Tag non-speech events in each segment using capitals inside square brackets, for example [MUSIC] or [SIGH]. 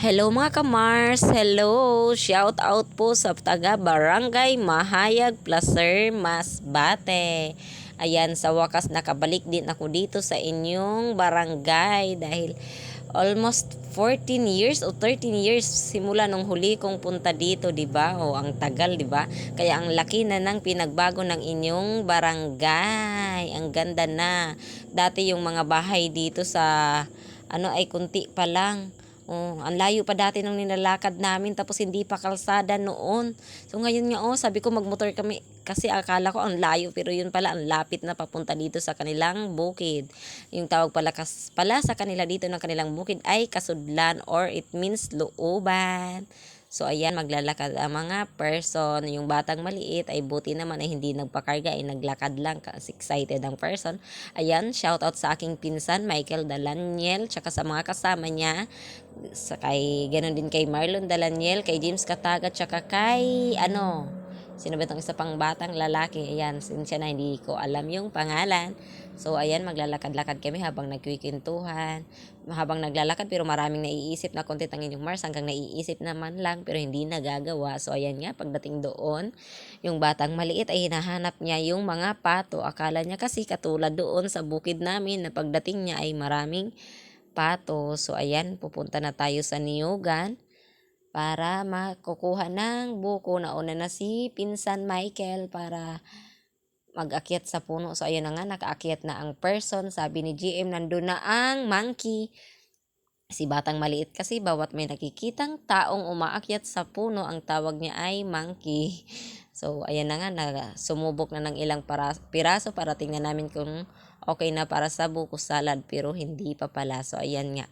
Hello mga kamars, hello! Shout out po sa taga Barangay Mahayag Placer Masbate. Ayan, sa wakas nakabalik din ako dito sa inyong barangay dahil almost 14 years o 13 years simula nung huli kong punta dito, 'di ba? O ang tagal, 'di ba? Kaya ang laki na ng pinagbago ng inyong barangay. Ang ganda na. Dati yung mga bahay dito sa ano ay kunti pa lang. Oh, ang layo pa dati nung nilalakad namin tapos hindi pa kalsada noon. So ngayon nga oh, sabi ko magmotor kami kasi akala ko ang layo pero yun pala ang lapit na papunta dito sa kanilang bukid. Yung tawag pala, kas, pala sa kanila dito ng kanilang bukid ay kasudlan or it means looban. So ayan, maglalakad ang mga person. Yung batang maliit ay buti naman ay hindi nagpakarga ay naglakad lang kasi excited ang person. Ayan, shout out sa aking pinsan Michael Dalaniel tsaka sa mga kasama niya. Sa kay ganun din kay Marlon Dalaniel, kay James Kataga tsaka kay ano, Sino ba itong isa pang batang lalaki? Ayan, siya na hindi ko alam yung pangalan. So, ayan, maglalakad-lakad kami habang nagkwikintuhan. Habang naglalakad, pero maraming naiisip na content ang inyong Mars. Hanggang naiisip naman lang, pero hindi nagagawa. So, ayan nga, pagdating doon, yung batang maliit ay hinahanap niya yung mga pato. Akala niya kasi katulad doon sa bukid namin na pagdating niya ay maraming pato. So, ayan, pupunta na tayo sa Niyugan para makukuha ng buko. Nauna na si Pinsan Michael para mag-akyat sa puno. So, ayun na nga, nakaakyat na ang person. Sabi ni GM, nandun na ang monkey. Si Batang Maliit kasi bawat may nakikitang taong umaakyat sa puno, ang tawag niya ay monkey. So, ayan na nga, na, sumubok na ng ilang para, piraso para tingnan namin kung okay na para sa buko salad, pero hindi pa pala. So, ayan nga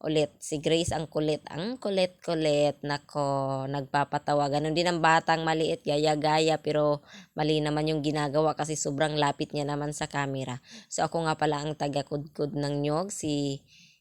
ulit. Si Grace ang kulit. Ang kulit-kulit. Nako, nagpapatawa. Ganon din ang batang maliit, gaya-gaya. Pero mali naman yung ginagawa kasi sobrang lapit niya naman sa camera. So ako nga pala ang taga-kudkud ng nyog. Si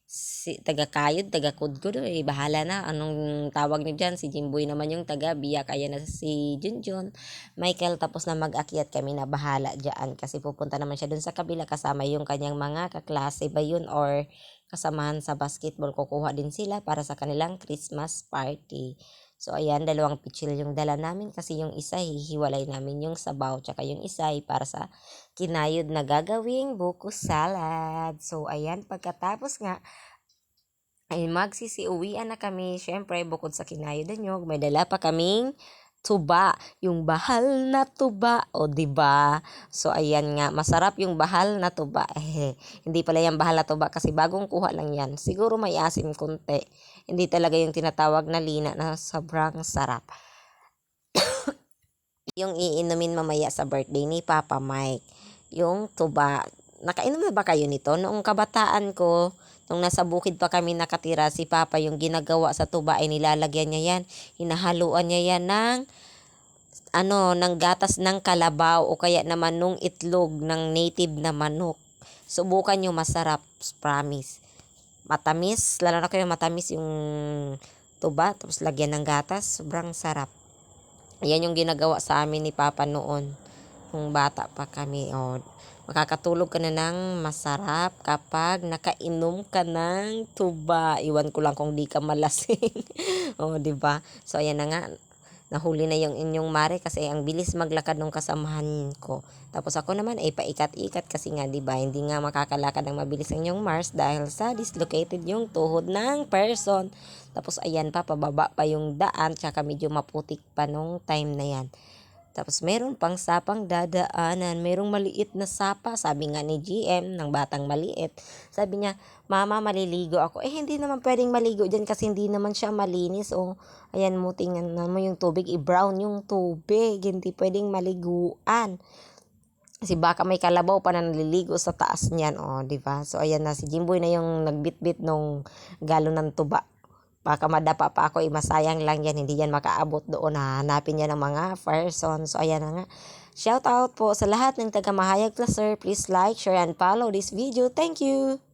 si taga-kayod, taga-kudkud, eh, bahala na. Anong tawag niyo dyan? Si Jimboy naman yung taga-biya, kaya na si Junjun. Michael, tapos na mag-akyat kami na bahala dyan. Kasi pupunta naman siya dun sa kabila kasama yung kanyang mga kaklase ba yun or kasamahan sa basketball. Kukuha din sila para sa kanilang Christmas party. So, ayan, dalawang pichil yung dala namin kasi yung isa, hihiwalay namin yung sabaw, tsaka yung isa ay para sa kinayod na gagawing buko salad. So, ayan, pagkatapos nga, ay magsisiuwian na kami. Syempre, bukod sa kinayod na nyog, may dala pa kaming tuba, yung bahal na tuba, o di ba? So ayan nga, masarap yung bahal na tuba. Eh, hindi pala yung bahal na tuba kasi bagong kuha lang yan. Siguro may asim konti. Hindi talaga yung tinatawag na lina na sobrang sarap. [COUGHS] yung iinumin mamaya sa birthday ni Papa Mike. Yung tuba. Nakainom na ba kayo nito? Noong kabataan ko, Nung nasa bukid pa kami nakatira, si Papa yung ginagawa sa tuba ay nilalagyan niya yan. Hinahaluan niya yan ng ano, ng gatas ng kalabaw o kaya naman nung itlog ng native na manok. Subukan nyo masarap, promise. Matamis, lalo na kayo matamis yung tuba, tapos lagyan ng gatas, sobrang sarap. Yan yung ginagawa sa amin ni Papa noon. Nung bata pa kami. Oh, Makakatulog ka na ng masarap kapag nakainom ka ng tuba. Iwan ko lang kung di ka malasing. [LAUGHS] o, di ba? So, ayan na nga. Nahuli na yung inyong mare kasi ang bilis maglakad ng kasamahan ko. Tapos ako naman ay paikat-ikat kasi nga 'di ba hindi nga makakalakad ng mabilis ang inyong Mars dahil sa dislocated yung tuhod ng person. Tapos ayan pa pababa pa yung daan tsaka medyo maputik pa nung time na yan. Tapos meron pang sapang dadaanan, merong maliit na sapa, sabi nga ni GM ng batang maliit. Sabi niya, mama maliligo ako. Eh hindi naman pwedeng maligo dyan kasi hindi naman siya malinis. O ayan mo, tingnan mo yung tubig, i-brown yung tubig. Hindi pwedeng maliguan. Kasi baka may kalabaw pa na naliligo sa taas niyan, oh, di ba? So ayan na si Jimboy na yung nagbitbit nung galon ng tuba baka madapa pa ako, imasayang lang yan, hindi yan makaabot doon, hahanapin niya ng mga person. So, ayan na nga. Shout out po sa lahat ng taga Mahayag Placer. Please like, share, and follow this video. Thank you!